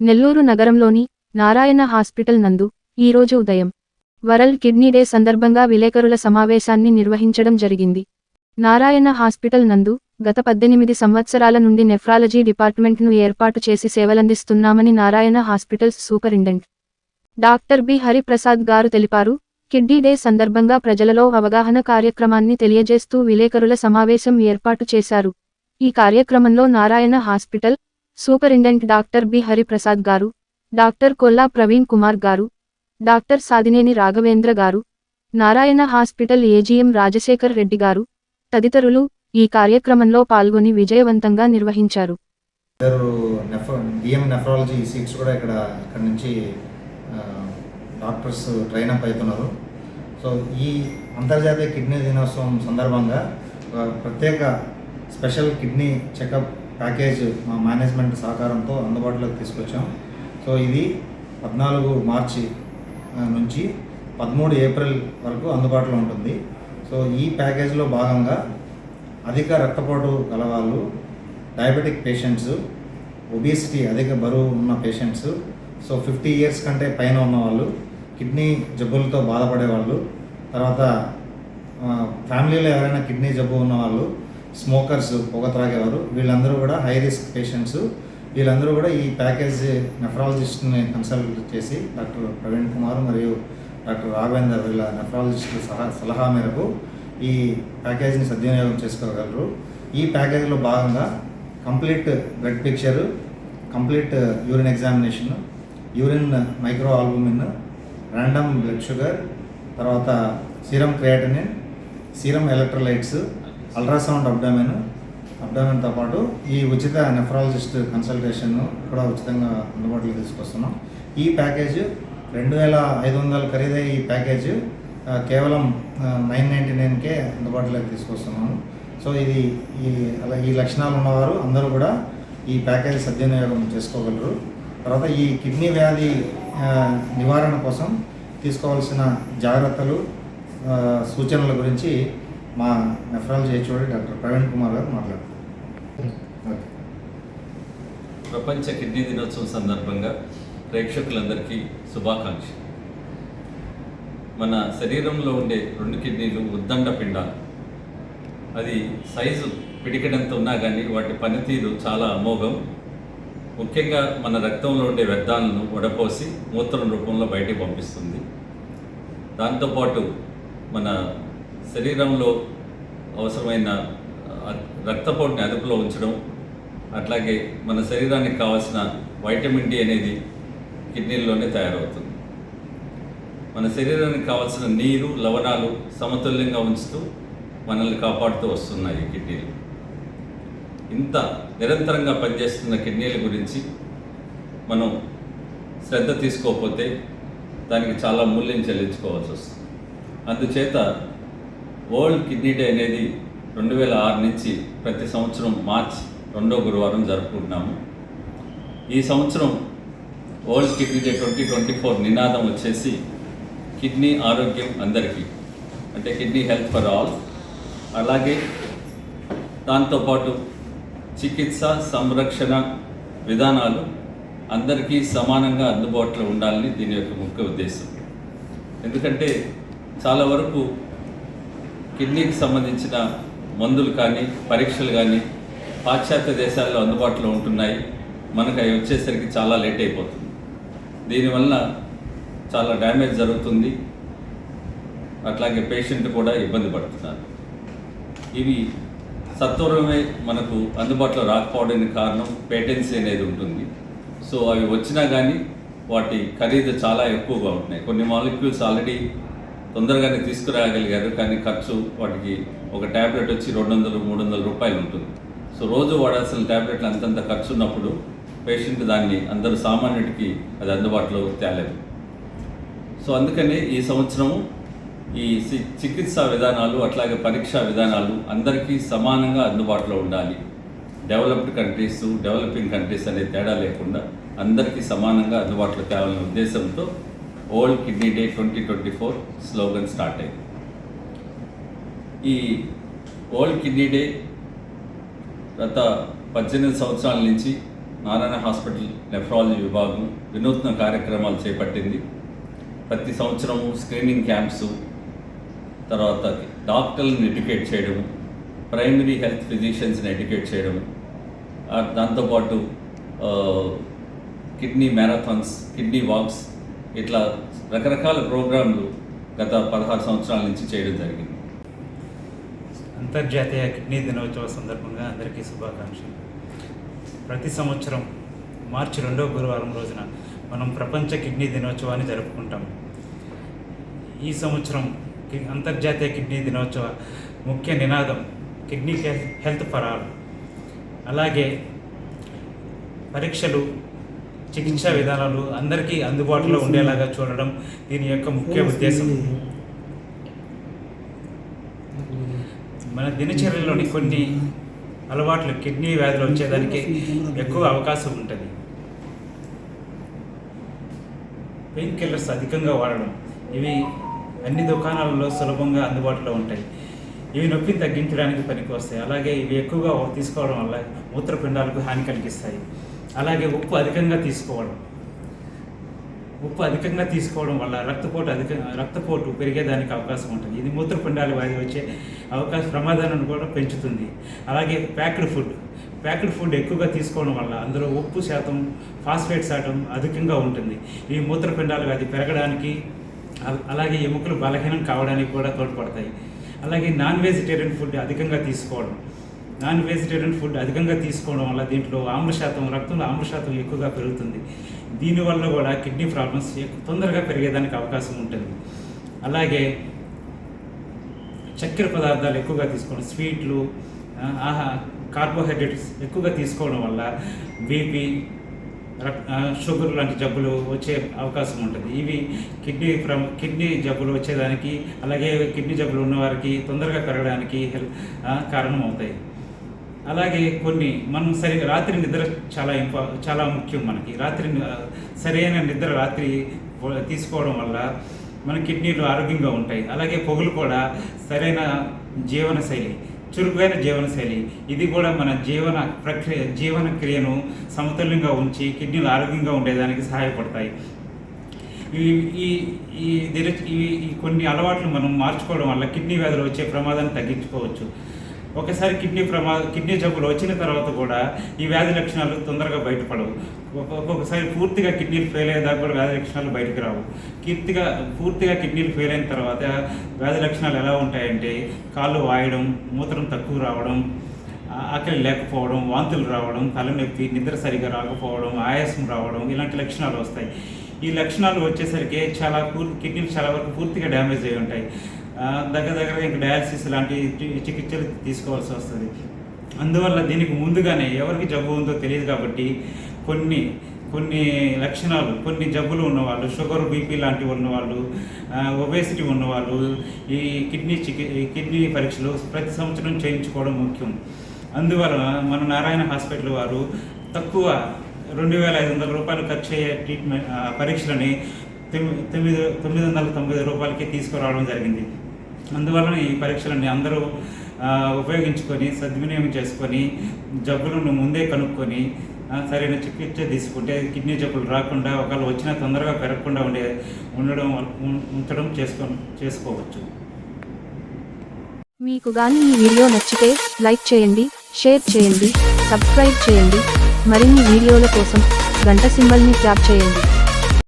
నెల్లూరు నగరంలోని నారాయణ హాస్పిటల్ నందు ఈరోజు ఉదయం వరల్డ్ కిడ్నీ డే సందర్భంగా విలేకరుల సమావేశాన్ని నిర్వహించడం జరిగింది. నారాయణ హాస్పిటల్ నందు గత పద్దెనిమిది సంవత్సరాల నుండి నెఫ్రాలజీ డిపార్ట్మెంట్ను ఏర్పాటు చేసి సేవలందిస్తున్నామని Narayana hospitals superintendent doctor B. Hariprasad గారు తెలిపారు. కిడ్నీ డే సందర్భంగా ప్రజలలో అవగాహన కార్యక్రమాన్ని తెలియజేస్తూ విలేకరుల సమావేశం ఏర్పాటు చేశారు. ఈ కార్యక్రమంలో Narayana hospital superintendent doctor B Hariprasad గారు డాక్టర్ కొల్లా ప్రవీణ్ కుమార్ గారు డాక్టర్ సాదినేని రాఘవేంద్ర గారు నారాయణ హాస్పిటల్ ఏజీఎం రాజశేఖర్ రెడ్డి గారు తదితరులు ఈ కార్యక్రమంలో పాల్గొని విజయవంతంగా నిర్వహించారు. ఇద్దరు నెఫ్రాలజీ సీట్స్ కూడా ఇక్కడ ఇక్కడ నుంచి డాక్టర్స్ ట్రైన్ అప్ అవుతున్నారు. సో ఈ అంతర్జాతీయ కిడ్నీ దినోత్సవం సందర్భంగా ప్రత్యేక స్పెషల్ కిడ్నీ చెకప్ ప్యాకేజ్ మా మేనేజ్మెంట్ సహకారంతో అందుబాటులోకి తీసుకొచ్చాం. సో ఇది పద్నాలుగు మార్చి నుంచి పదమూడు ఏప్రిల్ వరకు అందుబాటులో ఉంటుంది. సో ఈ ప్యాకేజ్లో భాగంగా అధిక రక్తపోటు గలవాళ్ళు డయాబెటిక్ పేషెంట్స్ ఒబిసిటీ అధిక బరువు ఉన్న పేషెంట్స్ సో ఫిఫ్టీ ఇయర్స్ కంటే పైన ఉన్నవాళ్ళు కిడ్నీ జబ్బులతో బాధపడే వాళ్ళు తర్వాత ఫ్యామిలీలో ఎవరైనా కిడ్నీ జబ్బు ఉన్నవాళ్ళు స్మోకర్స్ పొగ త్రాగేవారు. వీళ్ళందరూ కూడా హై రిస్క్ పేషెంట్స్. వీళ్ళందరూ కూడా ఈ ప్యాకేజ్ నెఫ్రాలజిస్ట్ని కన్సల్ట్ చేసి డాక్టర్ ప్రవీణ్ కుమార్ మరియు డాక్టర్ రాఘవేందర్ వీళ్ళ నెఫ్రాలజిస్ట్ సహా సలహా మేరకు ఈ ప్యాకేజీని సద్వినియోగం చేసుకోగలరు. ఈ ప్యాకేజీలో భాగంగా complete blood picture complete urine examination urine micro albumin random blood sugar తర్వాత serum creatinine serum electrolytes ultrasound abdomen అబ్డామెన్తో పాటు ఈ ఉచిత నెఫ్రాలజిస్ట్ కన్సల్టేషన్ కూడా ఉచితంగా అందుబాటులో తీసుకొస్తున్నాం. ఈ ప్యాకేజ్ రెండు వేల ఐదు వందల ఖరీదయ్యే ఈ ప్యాకేజ్ కేవలం నైన్ నైంటీ నైన్కే అందుబాటులోకి తీసుకొస్తున్నాము. సో ఇది ఈ అలా ఈ లక్షణాలు ఉన్నవారు అందరూ కూడా ఈ ప్యాకేజ్ సద్వినియోగం చేసుకోగలరు. తర్వాత ఈ కిడ్నీ వ్యాధి నివారణ కోసం తీసుకోవాల్సిన జాగ్రత్తలు సూచనల గురించి మా nephrology HOD doctor Praveen Kumar గారు మాట్లాడుతున్నారు ప్రపంచ కిడ్నీ దినోత్సవం సందర్భంగా ప్రేక్షకులందరికీ శుభాకాంక్ష మన శరీరంలో ఉండే రెండు కిడ్నీలు ఉద్దండ పిండాలు. అది సైజు పిడికడంత ఉన్నా కానీ వాటి పనితీరు చాలా అమోఘం. ముఖ్యంగా మన రక్తంలో ఉండే వ్యర్థాలను వడపోసి మూత్రం రూపంలో బయటికి పంపిస్తుంది. దాంతోపాటు మన శరీరంలో అవసరమైన రక్తపోటుని అదుపులో ఉంచడం అట్లాగే మన శరీరానికి కావాల్సిన వైటమిన్ డి అనేది కిడ్నీల్లోనే తయారవుతుంది. మన శరీరానికి కావాల్సిన నీరు లవణాలు సమతుల్యంగా ఉంచుతూ మనల్ని కాపాడుతూ వస్తున్నాయి కిడ్నీలు. ఇంత నిరంతరంగా పనిచేస్తున్న కిడ్నీల గురించి మనం శ్రద్ధ తీసుకోకపోతే దానికి చాలా మూల్యం చెల్లించుకోవాల్సి వస్తుంది. అందుచేత వరల్డ్ కిడ్నీ డే అనేది రెండు వేల ఆరు నుంచి ప్రతి సంవత్సరం మార్చ్ రెండో గురువారం జరుపుకుంటున్నాము. ఈ సంవత్సరం world kidney day twenty twenty four నినాదం వచ్చేసి కిడ్నీ ఆరోగ్యం అందరికీ అంటే కిడ్నీ హెల్త్ ఫర్ ఆల్. అలాగే దాంతోపాటు చికిత్స సంరక్షణ విధానాలు అందరికీ సమానంగా అందుబాటులో ఉండాలని దీని యొక్క ముఖ్య ఉద్దేశం. ఎందుకంటే చాలా వరకు కిడ్నీకి సంబంధించిన మందులు కానీ పరీక్షలు కానీ పాశ్చాత్య దేశాల్లో అందుబాటులో ఉంటున్నాయి. మనకు అవి వచ్చేసరికి చాలా లేట్ అయిపోతుంది. దీనివల్ల చాలా డ్యామేజ్ జరుగుతుంది. అట్లాగే పేషెంట్ కూడా ఇబ్బంది పడుతున్నారు. ఇవి సత్వరమే మనకు అందుబాటులో రాకపోవడానికి కారణం పేటెన్సీ అనేది ఉంటుంది. సో అవి వచ్చినా కానీ వాటి ఖరీదు చాలా ఎక్కువగా ఉంటున్నాయి. కొన్ని మాలిక్యూల్స్ ఆల్రెడీ తొందరగానే తీసుకురాగలిగారు కానీ ఖర్చు వాటికి ఒక ట్యాబ్లెట్ వచ్చి రెండు వందలు మూడు వందల రూపాయలు ఉంటుంది. సో రోజు వాడాల్సిన ట్యాబ్లెట్లు అంతంత ఖర్చు ఉన్నప్పుడు పేషెంట్ దాన్ని అందరూ సామాన్యుడికి అది అందుబాటులో తేలేదు. సో అందుకనే ఈ సంవత్సరం ఈ చికిత్సా విధానాలు అట్లాగే పరీక్షా విధానాలు అందరికీ సమానంగా అందుబాటులో ఉండాలి. డెవలప్డ్ కంట్రీస్ డెవలపింగ్ కంట్రీస్ అనే తేడా లేకుండా అందరికీ సమానంగా అందుబాటులో తేవాలనే ఉద్దేశంతో world kidney day twenty twenty four slogan start అయింది ఈ ఓల్డ్ కిడ్నీ డే గత పద్దెనిమిది సంవత్సరాల నుంచి నారాయణ హాస్పిటల్ నెఫ్రాలజీ విభాగం వినూత్న కార్యక్రమాలు చేపట్టింది. ప్రతి సంవత్సరం స్క్రీనింగ్ క్యాంప్స్ తర్వాత డాక్టర్లను ఎడ్యుకేట్ చేయడం ప్రైమరీ హెల్త్ ఫిజిషియన్స్ని ఎడ్యుకేట్ చేయడం దాంతోపాటు కిడ్నీ మ్యారథాన్స్ కిడ్నీ వాక్స్ ఇట్లా రకరకాల ప్రోగ్రాంలు గత పదహారు సంవత్సరాల నుంచి చేయడం జరిగింది. అంతర్జాతీయ కిడ్నీ దినోత్సవ సందర్భంగా అందరికీ శుభాకాంక్షలు. ప్రతి సంవత్సరం మార్చి రెండవ గురువారం రోజున మనం ప్రపంచ కిడ్నీ దినోత్సవాన్ని జరుపుకుంటాం. ఈ సంవత్సరం అంతర్జాతీయ కిడ్నీ దినోత్సవ ముఖ్య నినాదం kidney health health for all. అలాగే పరీక్షలు చికిత్సా విధానాలు అందరికీ అందుబాటులో ఉండేలాగా చూడడం దీని యొక్క ముఖ్య ఉద్దేశం. మన దినచర్యలోని కొన్ని అలవాట్లు కిడ్నీ వ్యాధులు వచ్చేదానికి ఎక్కువ అవకాశం ఉంటుంది. పెయిన్ కిల్లర్స్ అధికంగా వాడడం ఇవి అన్ని దుకాణాలలో సులభంగా అందుబాటులో ఉంటాయి. ఇవి నొప్పిని తగ్గించడానికి పనికి వస్తాయి అలాగే ఇవి ఎక్కువగా తీసుకోవడం వల్ల మూత్రపిండాలకు హాని కలిగిస్తాయి. అలాగే ఉప్పు అధికంగా తీసుకోవడం. ఉప్పు అధికంగా తీసుకోవడం వల్ల రక్తపోటు అధిక రక్తపోటు పెరిగేదానికి అవకాశం ఉంటుంది. ఇది మూత్రపిండాల వ్యాధి వచ్చే అవకాశ ప్రమాదాన్ని కూడా పెంచుతుంది. అలాగే ప్యాక్డ్ ఫుడ్ ప్యాక్డ్ ఫుడ్ ఎక్కువగా తీసుకోవడం వల్ల అందులో ఉప్పు శాతం ఫాస్ఫేట్ శాతం అధికంగా ఉంటుంది. ఈ మూత్రపిండాల వ్యాధి పెరగడానికి అలాగే ఎముకలు బలహీనం కావడానికి కూడా తోడ్పడతాయి. అలాగే నాన్ వెజిటేరియన్ ఫుడ్ అధికంగా తీసుకోవడం. నాన్ వెజిటేరియన్ ఫుడ్ అధికంగా తీసుకోవడం వల్ల దీంట్లో ఆమ్ల శాతం రక్తంలో ఆమ్ల శాతం ఎక్కువగా పెరుగుతుంది. దీనివల్ల కూడా కిడ్నీ ప్రాబ్లమ్స్ తొందరగా పెరిగేదానికి అవకాశం ఉంటుంది. అలాగే చక్కెర పదార్థాలు ఎక్కువగా తీసుకోవడం స్వీట్లు ఆహా కార్బోహైడ్రేట్స్ ఎక్కువగా తీసుకోవడం వల్ల బీపీ రక్- షుగర్ లాంటి జబ్బులు వచ్చే అవకాశం ఉంటుంది. ఇవి కిడ్నీ ప్ర కిడ్నీ జబ్బులు వచ్చేదానికి అలాగే కిడ్నీ జబ్బులు ఉన్నవారికి తొందరగా పెరగడానికి కారణం అవుతాయి అలాగే కొన్ని మనం సరి రాత్రి నిద్ర చాలా ఇంపా చాలా ముఖ్యం మనకి. రాత్రి సరైన నిద్ర రాత్రి తీసుకోవడం వల్ల మన కిడ్నీలు ఆరోగ్యంగా ఉంటాయి. అలాగే పొగులు కూడా సరైన జీవన శైలి చురుకైన జీవనశైలి ఇది కూడా మన జీవన ప్రక్రియ జీవన క్రియను సమతుల్యంగా ఉంచి కిడ్నీలు ఆరోగ్యంగా ఉండేదానికి సహాయపడతాయి. ఈ ఈ ఈ కొన్ని అలవాట్లు మనం మార్చుకోవడం వల్ల కిడ్నీ వ్యాధులు వచ్చే ప్రమాదాన్ని తగ్గించుకోవచ్చు. ఒకసారి కిడ్నీ ప్రమా కిడ్నీ జబ్బులు వచ్చిన తర్వాత కూడా ఈ వ్యాధి లక్షణాలు తొందరగా బయటపడవు. ఒక్కొక్కసారి పూర్తిగా కిడ్నీలు ఫెయిల్ అయ్యేదాకా కూడా వ్యాధి లక్షణాలు బయటకు రావు. పూర్తిగా పూర్తిగా కిడ్నీలు ఫెయిల్ అయిన తర్వాత వ్యాధి లక్షణాలు ఎలా ఉంటాయంటే కాళ్ళు వాయడం మూత్రం తక్కువ రావడం ఆకలి లేకపోవడం వాంతులు రావడం తలనొప్పి నిద్ర సరిగా రాకపోవడం ఆయాసం రావడం ఇలాంటి లక్షణాలు వస్తాయి. ఈ లక్షణాలు వచ్చేసరికి చాలా పూర్తి కిడ్నీలు చాలా వరకు పూర్తిగా డ్యామేజ్ అయి ఉంటాయి. దగ్గర దగ్గర ఇంకా డయాలసిస్ లాంటి చికిత్సలు తీసుకోవాల్సి వస్తుంది. అందువల్ల దీనికి ముందుగానే ఎవరికి జబ్బు ఉందో తెలియదు కాబట్టి కొన్ని కొన్ని లక్షణాలు కొన్ని జబ్బులు ఉన్నవాళ్ళు షుగర్ బీపీ లాంటివి ఉన్నవాళ్ళు ఒబేసిటీ ఉన్నవాళ్ళు ఈ కిడ్నీ చికి కిడ్నీ పరీక్షలు ప్రతి సంవత్సరం చేయించుకోవడం ముఖ్యం. అందువలన మన నారాయణ హాస్పిటల్ వారు తక్కువ రెండు వేల ఐదు వందల రూపాయలు ఖర్చు అయ్యే ట్రీట్మెంట్ పరీక్షలని తొమ్మిది తొమ్మిది వందల తొంభై రూపాయలకి తీసుకురావడం జరిగింది. అందువలన ఈ పరీక్షలన్నీ అందరూ ఉపయోగించుకొని సద్వినియోగం చేసుకొని జబ్బులను ముందే కనుక్కొని సరైన చికిత్స తీసుకుంటే కిడ్నీ జబ్బులు రాకుండా ఒకవేళ వచ్చినా తొందరగా పెరగకుండా ఉండే ఉండడం వల్ల- ఉంచడం చేసుకో చేసుకోవచ్చు. మీకు గాని ఈ వీడియో నచ్చితే లైక్ చేయండి షేర్ చేయండి సబ్స్క్రైబ్ చేయండి. మరిన్ని వీడియోల కోసం గంట సింబల్ని ట్యాప్ చేయండి.